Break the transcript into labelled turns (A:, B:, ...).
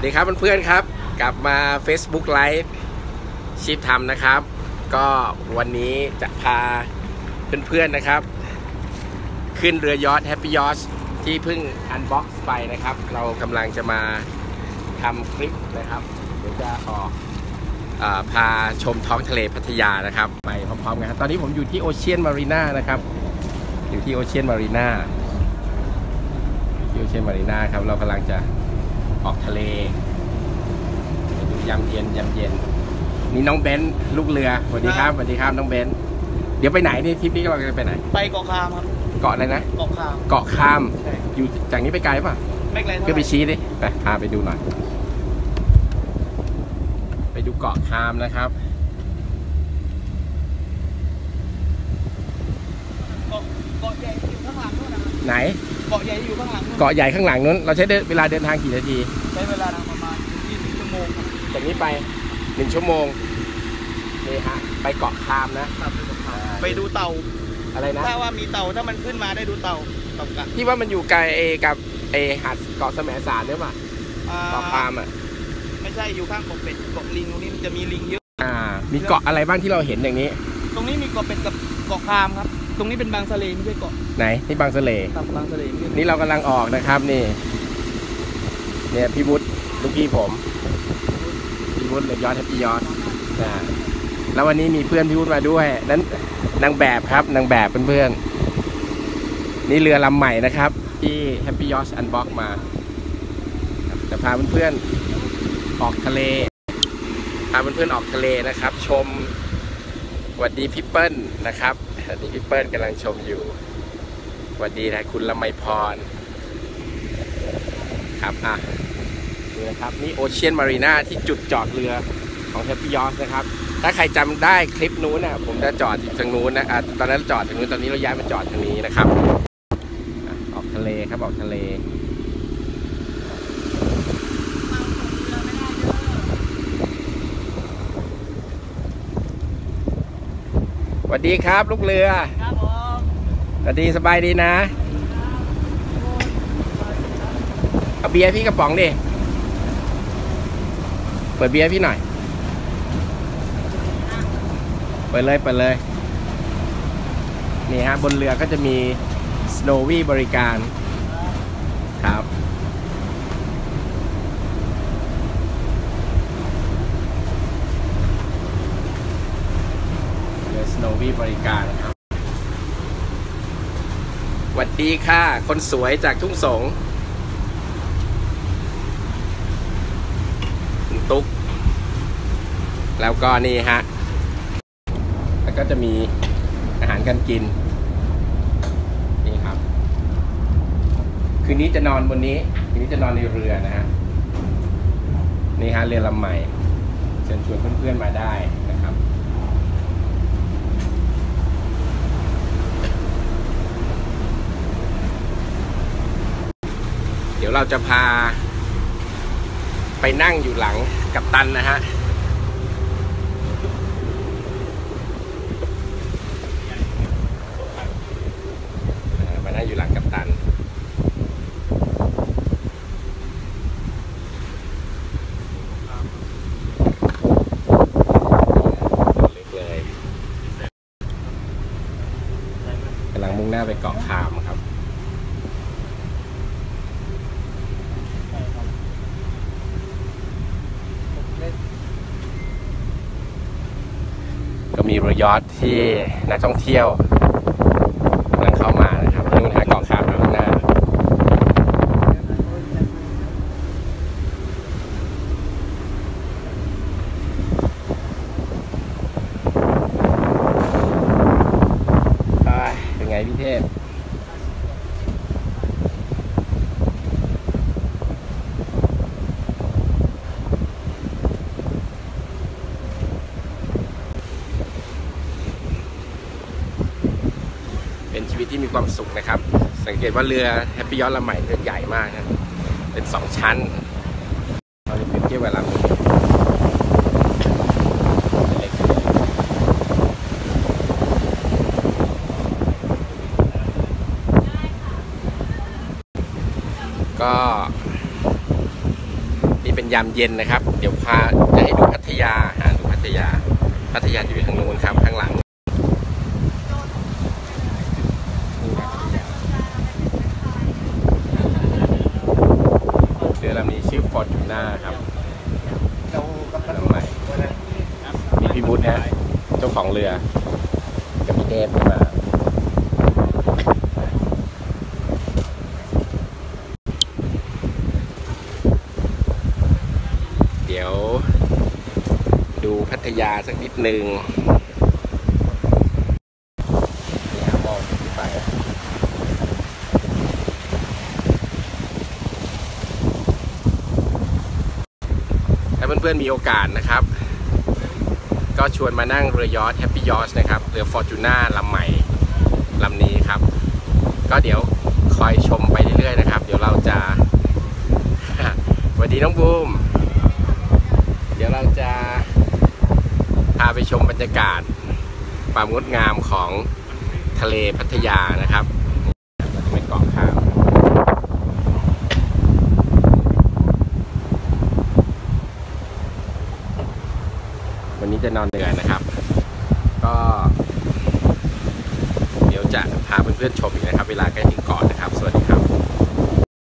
A: วัสดีครับเพื่อนๆครับ กลับมา Facebook Live ชีพทำนะครับ ก็วันนี้จะพาเพื่อนๆนะครับ ขึ้นเรือยอทแฮปปี้ยอทที่เพิ่งอันบ็อกซ์ไปนะครับ เรากำลังจะมาทำคลิปนะครับเดี๋ยวจะออกอพาชมท้องทะเลพัทยานะครับ ไปพร้อมๆกันครับตอนนี้ผมอยู่ที่โอเชียนมารีน่านะครับ อยู่ที่โอเชียนมารีน่าที่โอเชียนมารีน่าครับเรากำลังจะ ออกทะเลไปดูยามเย็นยามเย็น นี่น้องเบนซ์ลูกเรือสวัสดีครับสวัสดีครับน้องเบนซ์เดี๋ยวไปไหนเนี่ยทริปนี้เราจะไปไหน
B: ไปเกาะคามครับ
A: เกาะอะไรนะ
B: เกาะคาม
A: เกาะคาม
B: ใช่
A: อยู่จากนี้ไปไกลป่ะ
B: ไม่ไกลเท่า
A: ก็
B: ไห
A: ไป
B: ร่
A: ชี้ดิไปพาไปดูหน่อย ไปดูเกาะคามนะครับ
B: เกาะเกาะใหญ่อยู่ข้างหลังนู่นนะครับ
A: ไหน
B: เกาะใหญ่อยู่ข้างหลังนู่น
A: เกาะใหญ่ข้างหลังนู้น เราใช้เวลาเดินทางกี่นาที
B: ใช้เวลาประมาณ20ชั่วโมงครับ
A: จากนี้ไปหนึ่งชั่วโมงนี่ฮะไปเกาะคามนะ
B: ครับไปเกาะคามไปดูเต่า
A: อะไรนะ
B: ถ้าว่ามีเต่าถ้ามันขึ้นมาได้ดูเต่าเต่ากะ
A: ที่ว่ามันอยู่ไกลเอกับเอหาดเกาะแสมสารเนี่ยป่ะ
B: อ่า
A: เกาะคามอะ
B: ไม่ใช่อยู่ข้างเกาะเป็ดเกาะลิงตรงนี้มันจะมีลิงเยอะ
A: อ่า มีเกาะอะไรบ้างที่เราเห็นอย่างนี้
B: ตรงนี้มีเกาะเป็ดกับเกาะคามครับ ตรงนี้เป็นบางสะเลไม่ใช่เกาะ
A: ไหนที่บางสะเล
B: ครับบางสะเลไม่ใช่
A: นี่เรากำลังออกนะครับนี่ เนี่ยพี่วุฒิลูกพี่ผมพี่วุฒิเลยยอดแฮปปี้ยอดนะแล้ววันนี้มีเพื่อนพี่วุฒิมาด้วย นั้นนางแบบครับนางแบบเพื่อนๆนี่เรือลำใหม่นะครับ ที่แฮปปี้ยอ t อันบ็อกมาครับจะพาเพื่อนๆออกทะเลพาเพื่อนๆออกทะเลนะครับ ชมส วัสดีพี่เปิ้ลนะครับสวัสดีพี่เปิ้ลกำลังชมอยู่สวัสดีนะคุณละไมพร ครับอะนี่นะครับนี่โอเชียนมารีนาที่จุดจอดเรือของแฮปปี้ยอ t นะครับ ถ้าใครจำได้คลิปนู้นนะผมจะจอดอยู่ทางนู้นนะอะตอนนั้นจอดทางนู้นตอนนี้เราย้ายมาจอดทางนี้นะครับอะออกทะเลครับออกทะเล วัสดีครับ ลูกเรือ
B: ครับผม
A: สวัสดีสบายดีนะเอาเบียร์พี่กระป๋องดิ เปิดเบียร์พี่หน่อย เปิดเลยเปิดเลย นี่ฮะบนเรือก็จะมี Snowy บริการ ครับ เรือ Snowy บริการครับสวัสดีค่ะ คนสวยจากทุ่งสงคุณตุ๊ก แล้วก็นี่ฮะ แล้วก็จะมีอาหารการกิน นี่ครับ คืนนี้จะนอนบนนี้ คืนนี้จะนอนในเรือนะฮะ นี่ฮะเรือลำใหม่เชิญชวนเพื่อนๆมาได้นะครับ เดี๋ยวเราจะพา ไปนั่งอยู่หลังกับตันนะฮะเอ่อมานั่งอยู่หลังกับตัน ลึกเลยกำลังมุ่งหน้าไปเกาะคามครับ มีเรือยอทที่นักท่องเที่ยวกำลังเข้ามานะครับนู่นฮะเกาะคามอยู่ข้างหน้า อ่าเป็นไงพี่เทพ เป็นชีวิตที่มีความสุขนะครับ สังเกตว่าเรือแฮปปี้ยอ t ลำใหม่เรือใหญ่มากนะเป็นสองชั้นเราจะเปรียบเทียบกับลำกก็นี่เป็นยามเย็นนะครับ เดี๋ยวพาจะให้ดูพัทยาหาดูพัทยา พัทยาอยู่ทางนู้นครับข้างหลังเรือลำนี้ ชื่อฟอร์จูน่าครับลำใหม่มีพี่มุดฮะเจ้าของเรือกับพี่เดฟมาเดี๋ยว ดูพัทยาสักนิดหนึ่งนี่ครับมองขึ้นไปถ้าเพื่อนๆมีโอกาสนะครับ ก็ชวนมานั่งเรือยอทแฮปปี้ยอทนะครับเรือฟอร์จูน่าลำใหม่ลำนี้ครับ ก็เดี๋ยวคอยชมไปเรื่อยๆนะครับ เดี๋ยวเราจะสวัสดีน้องบูม เดี๋ยวเราจะพาไปชมบรรยากาศ ความงดงามของทะเลพัทยานะครับมันจะเป็นเกาะข้าม วันนี้จะนอนเหนื่อยนะครับ ก็ เดี๋ยวจะพาเพื่อนๆชมอีกนะครับ เวลาใกล้ถึงเกาะนะครับ สวัสดีครับ